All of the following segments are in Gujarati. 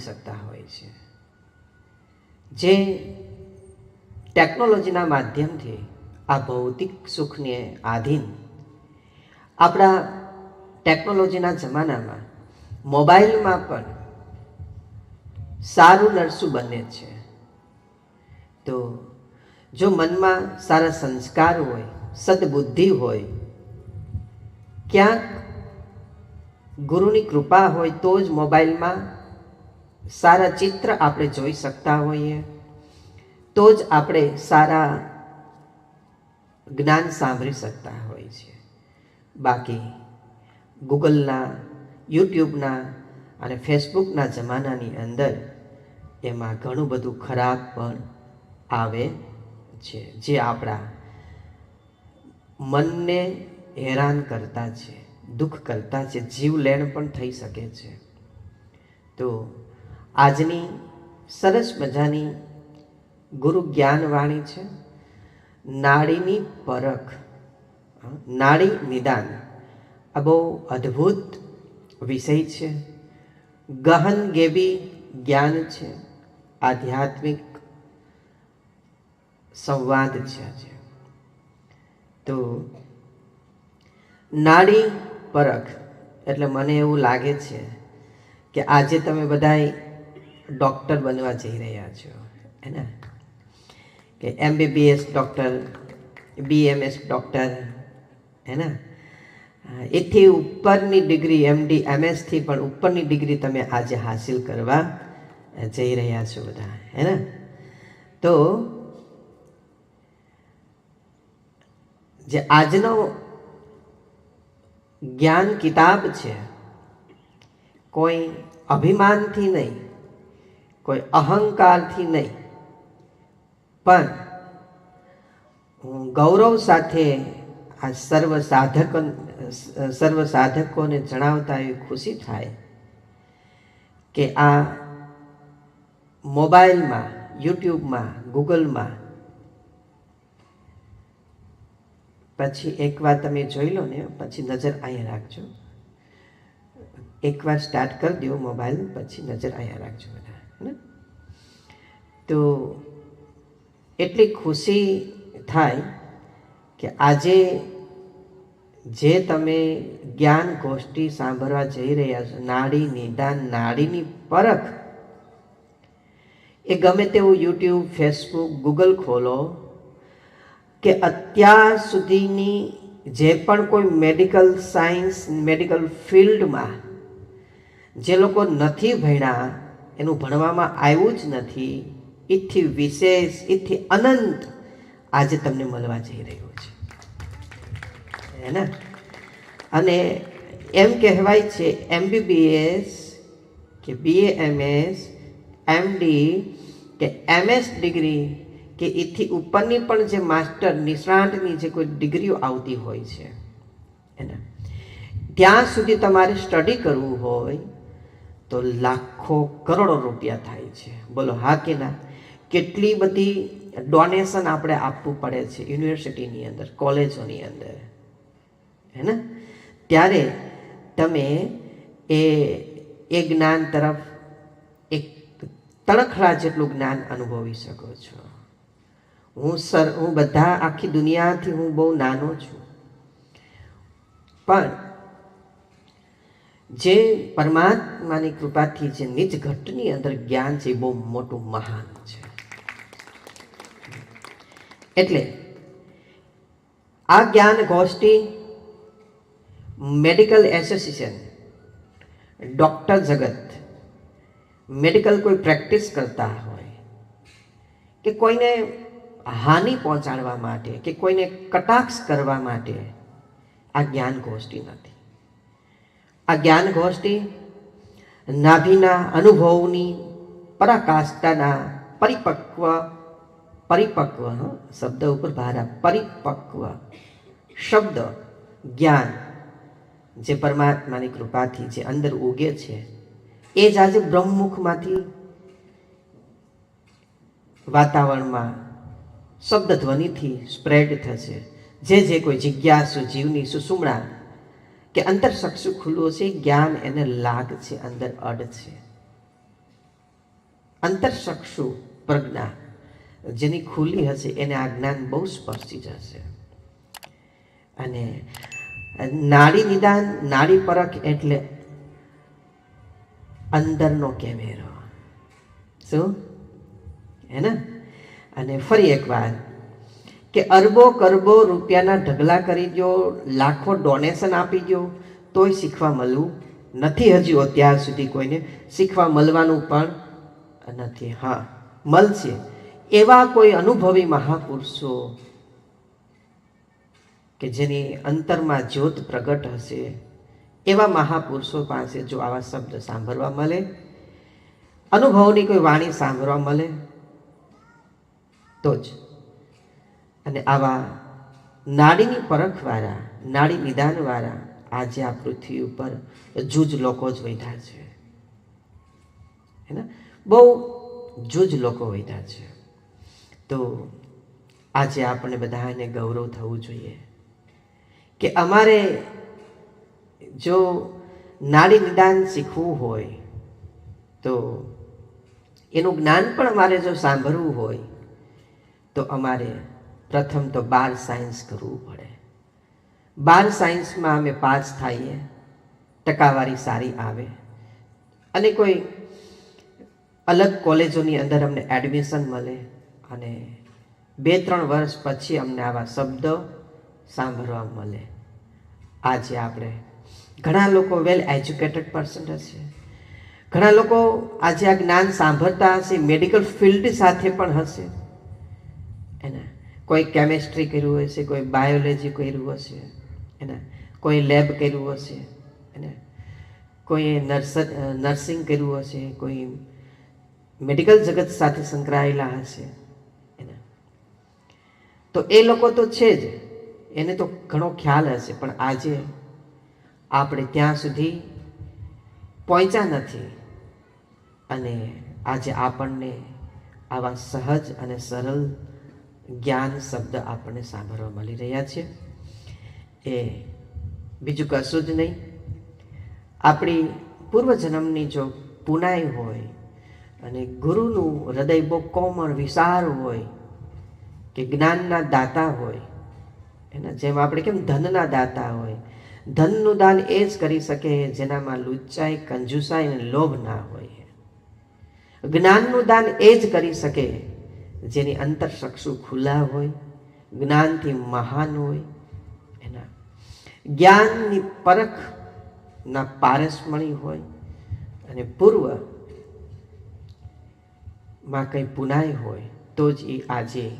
શકતા હોય છે. જે ટેકનોલોજીના માધ્યમથી આ ભૌતિક સુખને આધીન આપણા ટેકનોલોજીના જમાનામાં મોબાઈલમાં પણ સારું નરસું બને છે. તો જો મનમાં સારા સંસ્કાર હોય, સદબુદ્ધિ હોય, ક્યાંક ગુરુની કૃપા હોય તો જ મોબાઈલમાં સારા ચિત્ર આપણે જોઈ શકતા હોઈએ. તો જ આપણે સારા જ્ઞાન સાંભળી શકતા હોય છે. બાકી ગૂગલના યુટ્યુબના અને ફેસબુકના જમાનાની અંદર એમાં ઘણું બધું ખરાબ પણ આવે છે, જે આપણા મનને હેરાન કરતા છે, દુઃખ કરતા છે જીવલેણ પણ થઈ શકે છે. તો આજની સરસ મજાની ગુરુ જ્ઞાનવાણી છે. નાડીની પરખ નાડી નિદાન. આ બહુ અદ્ભુત વિષય છે. ગહન ગેબી જ્ઞાન છે. આધ્યાત્મિક સંવાદ છે આજે. તો નાડી પરખ, એટલે મને એવું લાગે છે કે આજે તમે બધાય ડૉક્ટર બનવા જઈ રહ્યા છો, હે ને? કે એમબીબીએસ ડૉક્ટર બીએમએસ ડૉક્ટર, હે ને? એથી ઉપરની ડિગ્રી એમડી એમએસથી પણ ઉપરની ડિગ્રી તમે આજે હાસિલ કરવા જઈ રહ્યા છો બધા, હે ને? તો જે આજનો જ્ઞાન કિતાબ છે, કોઈ અભિમાનથી નહીં કોઈ અહંકારથી નહીં. પણ ગૌરવ સાથે આ સર્વ સાધકો, સર્વ સાધકોને જણાવતા એવી ખુશી થાય કે આ મોબાઈલમાં, યુટ્યુબમાં, ગૂગલમાં પછી એકવાર તમે જોઈ લો ને, પછી નજર અહીંયા રાખજો. એકવાર સ્ટાર્ટ કરી દો મોબાઈલ, પછી નજર અહીંયા રાખજો બધા. તો એટલી ખુશી થાય કે આજે જે તમે જ્ઞાન ગોષ્ઠી સાંભળવા જઈ રહ્યા છો, નાડી નિદાન નાડીની પરખ, એ ગમે તેવું યુટ્યુબ, ફેસબુક, ગૂગલ ખોલો કે અત્યાર સુધીની જે પણ કોઈ મેડિકલ સાયન્સ, મેડિકલ ફિલ્ડમાં જે લોકો નથી ભણ્યા એનું ભણવામાં આવ્યું જ નથી. એથી વિશેષ, એથી અનંત આજે તમને મળવા જઈ રહ્યું છે. હે ને? અને એમ કહેવાય છે, એમબીબીએસ કે બીએએમએસ એમડી કે એમએસ ડિગ્રી કે એથી ઉપરની પણ જે માસ્ટર નિષ્ણાંતની જે કોઈ ડિગ્રીઓ આવતી હોય છે. એના ત્યાં સુધી તમારે સ્ટડી કરવું હોય તો લાખો કરોડો રૂપિયા થાય છે. બોલો, હા કે ના? કેટલી બધી ડોનેશન આપણે આપવું પડે છે યુનિવર્સિટીની અંદર કોલેજોની અંદર? હે ને? ત્યારે તમે એ એ જ્ઞાન તરફ એક તણખલા જેટલું જ્ઞાન અનુભવી શકો છો. હું સર, હું બધા આખી દુનિયાથી હું બહુ નાનો છું. પણ જે પરમાત્માની કૃપાથી જે નિજ ઘટની અંદર જ્ઞાન છે એ બહુ મોટું મહાન છે. એટલે આ જ્ઞાન ગોષ્ઠી મેડિકલ એસોસિએશન, ડૉક્ટર જગત, મેડિકલ કોઈ પ્રેક્ટિસ કરતા હોય, કે કોઈને હાનિ પહોંચાડવા માટે, કે કોઈને કટાક્ષ કરવા માટે આ જ્ઞાન ગોષ્ઠી નથી. આ જ્ઞાન ગોષ્ઠી નાભીના અનુભવની પરાકાષ્ઠાના પરિપક્વ પરિપક્વ શબ્દ ઉપર ભાર પરિપક્વ શબ્દ જ્ઞાન જે પરમાત્માની કૃપાથી જે અંદર ઉગે છે, એ જ આજે બ્રહ્મમુખમાંથી વાતાવરણમાં શબ્દ ધ્વનિથી સ્પ્રેડ થશે. જે જે કોઈ જિજ્ઞાસુ, જીવની સુસુમણા કે અંતર ચક્ષુ ખુલ્લું છે, જ્ઞાન એને લાગ છે, અંદર અડ છે. અંતરચક્ષુ પ્રજ્ઞા, જેની ખુલ્લી હશે, એને આ જ્ઞાન બહુ સ્પર્શી જશે. અને નાડી નિદાન, નાડી પરખ એટલે અંદરનો કેમેરો. શું? હે ને? અને ફરી એક વાત કે અરબો કરબો રૂપિયાના ઢગલા કરી દો લાખો ડોનેશન આપી દો તોય શીખવા મળવું નથી હજી અત્યાર સુધી કોઈને. શીખવા મળવાનું પણ નથી, હા, મળશે. એવા કોઈ અનુભવી મહાપુરુષો કે જેની અંતરમાં જ્યોત પ્રગટ હશે, એવા મહાપુરુષો પાસે જો આવા શબ્દ સાંભળવા મળે, અનુભવની કોઈ વાણી સાંભળવા મળે, તો જ અને આવા નાડીની પરખવાળા, નાડી નિદાનવાળા આજે આ પૃથ્વી ઉપર જૂજ લોકો જ વૈધા છે. હે ને બહુ જૂજ લોકો વૈધા છે. તો આજે આપણે બધાને ગૌરવ થવું જોઈએ કે અમારે જો નાડી નિદાન શીખવું હોય તો એનું જ્ઞાન પણ અમારે જો સાંભળવું હોય તો અમારે પ્રથમ તો બાર સાયન્સ કરવું પડે. બાર સાયન્સમાં અમે પાસ થઈએ, ટકાવારી સારી આવે. અને કોઈ અલગ કોલેજોની અંદર અમને એડમિશન મળે અને બે ત્રણ વર્ષ પછી અમને આવા શબ્દો સાંભળવા મળે. આજે આપણે ઘણા લોકો વેલ એજ્યુકેટેડ પર્સન હશે ઘણા લોકો આજે આ જ્ઞાન સાંભળતા હશે મેડિકલ ફિલ્ડ સાથે પણ હશે. એને કોઈ કેમેસ્ટ્રી કર્યું હશે, કોઈ બાયોલોજી કર્યું હશે, એને કોઈ લેબ કર્યું હશે, એને કોઈ નર્સ નર્સિંગ કર્યું હશે, કોઈ મેડિકલ જગત સાથે સંકળાયેલા હશે, એને. તો એ લોકો તો છે જ, એને તો ઘણો ખ્યાલ હશે, પણ આજે આપણે ત્યાં સુધી પહોંચ્યા નથી. અને આજે આપણને આવા સહજ અને સરળ જ્ઞાન શબ્દ આપણને સાંભળવા મળી રહ્યા છે. એ બીજું કશું જ નહીં. આપણી પૂર્વજન્મની જો પુનાઈ હોય અને ગુરુનું હૃદય બહુ કોમળ, વિશાળ હોય કે જ્ઞાનના દાતા હોય, એના જેમ આપણે કેમ ધનના દાતા હોય? ધનનું દાન એ જ કરી શકે જેનામાં લુચ્ચાઈ, કંજુસાઈ અને લોભ ના હોય. જ્ઞાનનું દાન એ જ કરી શકે જેની અંતરચક્ષુ ખુલ્લા હોય, જ્ઞાનથી મહાન હોય, એના જ્ઞાનની પરખના પારસમણી હોય અને પૂર્વમાં કંઈ પુનાય હોય, તો જ એ આજે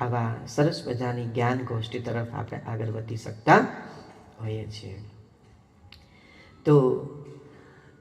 આવા સરસ મજાની જ્ઞાન ગોષ્ઠી તરફ આપણે આગળ વધી શકતા હોઈએ છીએ. તો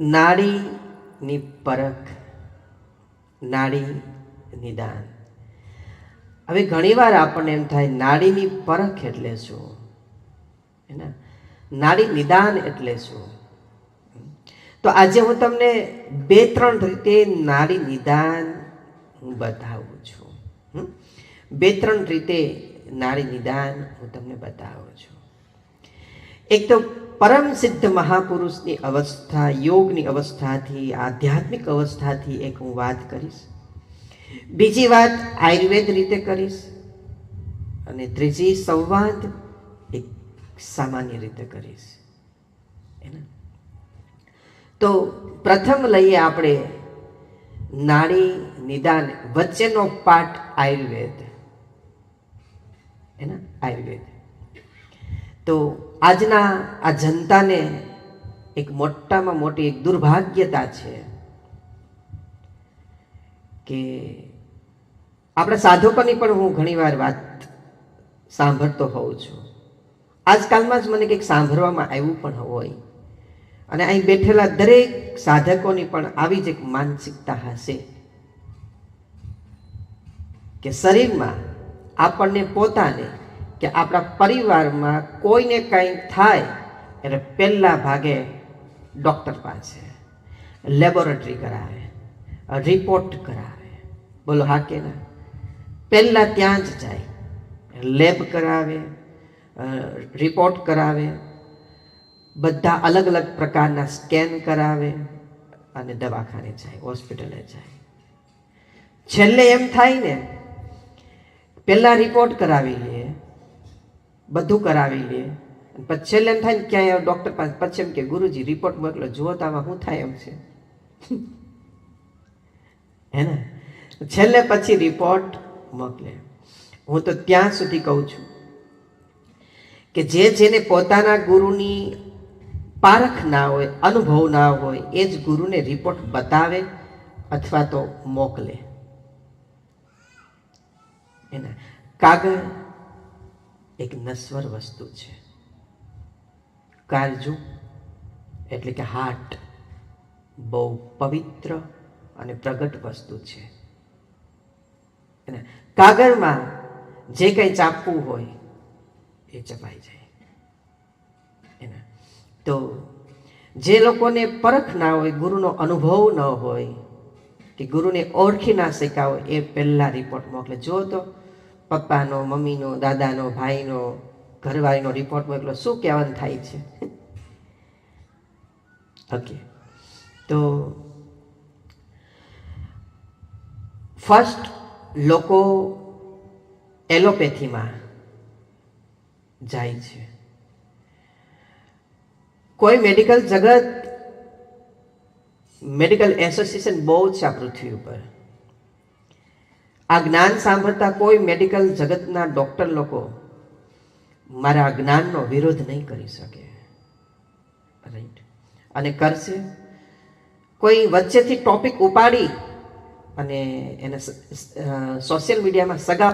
નાડીની પરખ, નાડી નિદાન. હવે ઘણીવાર આપણને એમ થાય, નાડીની પરખ એટલે શું? એના નાડી નિદાન એટલે શું? તો આજે હું તમને બે ત્રણ રીતે નાડી નિદાન હું બતાવું છું. બે ત્રણ રીતે નાડી નિદાન હું તમને બતાવું છું. એક તો પરમ સિદ્ધ મહાપુરુષની અવસ્થા, યોગની અવસ્થાથી, આધ્યાત્મિક અવસ્થાથી એક હું વાત કરીશ. બીજી વાત આયુર્વેદ રીતે કરીશ અને ત્રીજી સંવાદ એક સામાન્ય રીતે કરીશ. તો પ્રથમ લઈએ આપણે નાડી નિદાન વચ્ચેનો પાઠ આયુર્વેદ. એના આયુર્વેદ. તો આજના આ જનતાને એક મોટામાં મોટી એક દુર્ભાગ્યતા છે. કે આપણા સાધકોની પણ હું ઘણીવાર વાત સાંભળતો હોઉં છું. આજકાલમાં જ મને કંઈક સાંભળવામાં આવ્યું પણ હોય અને અહીં બેઠેલા દરેક સાધકોની પણ આવી જ એક માનસિકતા હશે કે શરીરમાં આપણને પોતાને કે આપણા પરિવારમાં કોઈને કંઈ થાય એટલે પહેલા ભાગે ડૉક્ટર પાસે લેબોરેટરી કરાવે, રિપોર્ટ કરાવે. બોલો, હા કે ના? પહેલાં ત્યાં જ જાય. લેબ કરાવે રિપોર્ટ કરાવે, બધા અલગ અલગ પ્રકારના સ્કેન કરાવે અને દવાખાને જાય હોસ્પિટલે જાય. છેલ્લે એમ થાય ને, પહેલાં રિપોર્ટ કરાવી લે, બધું કરાવી લે પછી છેલ્લે એમ થાય ને, ક્યાંય ડૉક્ટર પાસે, પછી એમ કે, ગુરુજી રિપોર્ટ મોકલો, જુઓ તો આમાં શું થાય એમ છે. હે ને? છેલ્લે પછી રિપોર્ટ મોકલે. હું તો ત્યાં સુધી કહું છું કે જે જેને પોતાના ગુરુની પારખ ના હોય, અનુભવ ના હોય, એ જ ગુરુને રિપોર્ટ બતાવે અથવા તો મોકલે. એના કાગળ એક નશ્વર વસ્તુ છે. કાળજુ એટલે કે હાર્ટ બહુ પવિત્ર અને પ્રગટ વસ્તુ છે. કાગળમાં જે કંઈ ચાપવું હોય એ ચપાઈ જાય. એના. તો જે લોકોને પરખ ના હોય, ગુરુનો અનુભવ ન હોય, કે ગુરુને ઓળખી ના શક્યા એ પહેલાં રિપોર્ટ મોકલે. જો તો પપ્પાનો, મમ્મીનો, દાદાનો, ભાઈનો, ઘરવાળીનો રિપોર્ટ મોકલો, શું કહેવાનું થાય છે? ઓકે. તો ફર્સ્ટ લોકો એલોપેથીમાં જાય છે. કોઈ મેડિકલ જગત, મેડિકલ એસોસિએશન બહુ છે આ પૃથ્વી ઉપર. આ જ્ઞાન સાંભળતા કોઈ મેડિકલ જગતના ડૉક્ટર લોકો મારા જ્ઞાનનો વિરોધ નહીં કરી શકે. રાઈટ અને કરશે? કોઈ વચ્ચેથી ટોપિક ઉપાડી અને એને સોશિયલ મીડિયામાં સગા